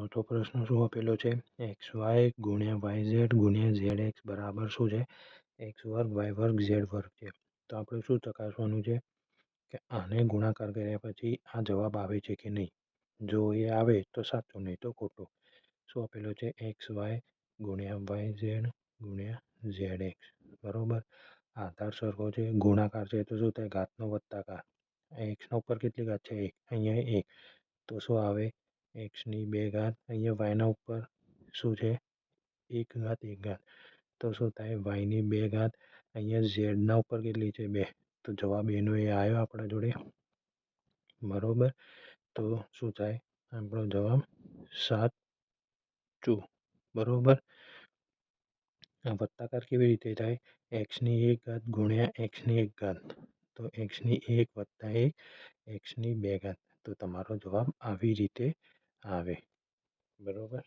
ચોથો પ્રશ્ન શું આપેલો છે એક્સ વાય ગુણ્યા વાય ઝેડ ગુણ્યા ઝેડ એક્સ બરાબર શું છે એક્સ વર્ગ વાય વર્ગ ઝેડ વર્ગ છે તો આપણે શું ચકાસવાનું છે કે આને ગુણાકાર કર્યા પછી આ જવાબ આવે છે કે નહીં જો એ આવે તો સાચો નહીં તો ખોટો શું આપેલો છે એક્સ વાય ગુણ્યા વાય ઝેડ ગુણ્યા ઝેડ એક્સ બરાબર આધાર સરખો છે ગુણાકાર છે તો શું થાય ઘાતનો વત્તાકાર એક્સનો ઉપર કેટલી ઘાત છે એક અહીંયા એક તો શું આવે x ની 2 ઘાત અહીંયા y ના ઉપર શું છે 1 ઘાત 1 ઘાત તો શું થાય y ની 2 ઘાત અહીંયા z ના ઉપર કેટલી છે 2 તો જવાબ એનો એ આયો આપણા જોડે બરોબર તો શું થાય આપણો જવાબ 7 2 બરોબર આ વત્તા કરવાની રીત થાય x ની 1 ઘાત * x ની 1 ઘાત તો x ની 1 + 1 x ની 2 ઘાત તો તમારો જવાબ આવી રીતે આવે બરાબર